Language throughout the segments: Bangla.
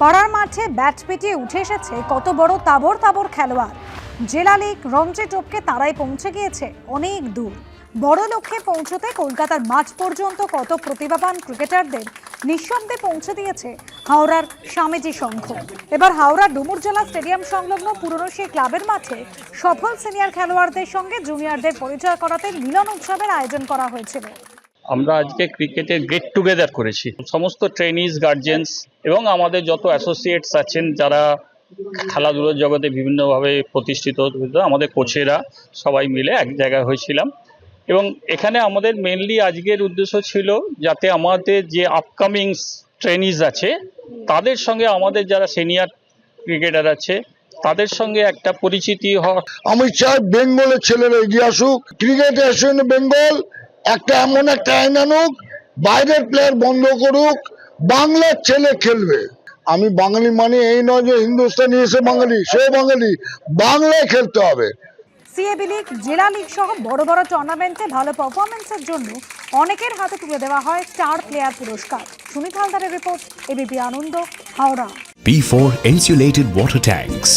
পাড়ার মাঠে ব্যাট পেটিয়ে উঠে এসেছে কত বড় তাবর তাবর খেলোয়াড়। জেলা লীগ রঞ্জি টপকে তারাই পৌঁছে গিয়েছে অনেক দূর। বড় লক্ষ্যে পৌঁছতে কলকাতার মাঝ পর্যন্ত কত প্রতিভাবান ক্রিকেটারদের নিঃশব্দে পৌঁছে দিয়েছে হাওড়ার স্বামীজি সংঘ। এবার হাওড়া ডুমুরজলা স্টেডিয়াম সংলগ্ন পুরনো সেই ক্লাবের মাঠে সফল সিনিয়র খেলোয়াড়দের সঙ্গে জুনিয়রদের পরিচয় করাতে মিলন উৎসবের আয়োজন করা হয়েছিল। আমরা আজকে ক্রিকেটের গেট টুগেদার করেছি। সমস্ত ট্রেনিস গার্জেন্স এবং আমাদের যত অ্যাসোসিয়েটস আছেন, যারা খেলাধুলোর জগতে বিভিন্নভাবে প্রতিষ্ঠিত আমাদের কোচেরা সবাই মিলে এক জায়গায় হয়েছিলাম। এবং এখানে আমাদের মেনলি আজকের উদ্দেশ্য ছিল যাতে আমাদের যে আপকামিং ট্রেনিস আছে, তাদের সঙ্গে আমাদের যারা সিনিয়র ক্রিকেটার আছে, তাদের সঙ্গে একটা পরিচিতি হওয়া আমি চাই বেঙ্গলের ছেলেরা এগিয়ে আসুক। Cricket association Bengal. একটা এমন একটা আইন আনুক বাইরের প্লেয়ার বন্ধ করুক বাংলার ছেলে খেলবে। আমি বাঙালি মানে এই নয় যে হিন্দুস্তানি এসে বাঙালি সে বাঙালি বাংলায় খেলতে হবে। সিএবি লীগ জেলা লীগ সহ বড় বড় টুর্নামেন্টে ভালো পারফরমেন্সের জন্য অনেকের হাতে তুলে দেওয়া হয় স্টার প্লেয়ার পুরস্কার। সুনীত হালদারের report ABP Ananda Howrah. P4 insulated water tanks,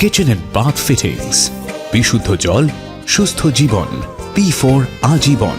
kitchen and bath fittings, বিশুদ্ধ জল সুস্থ জীবন P4 আজীবন।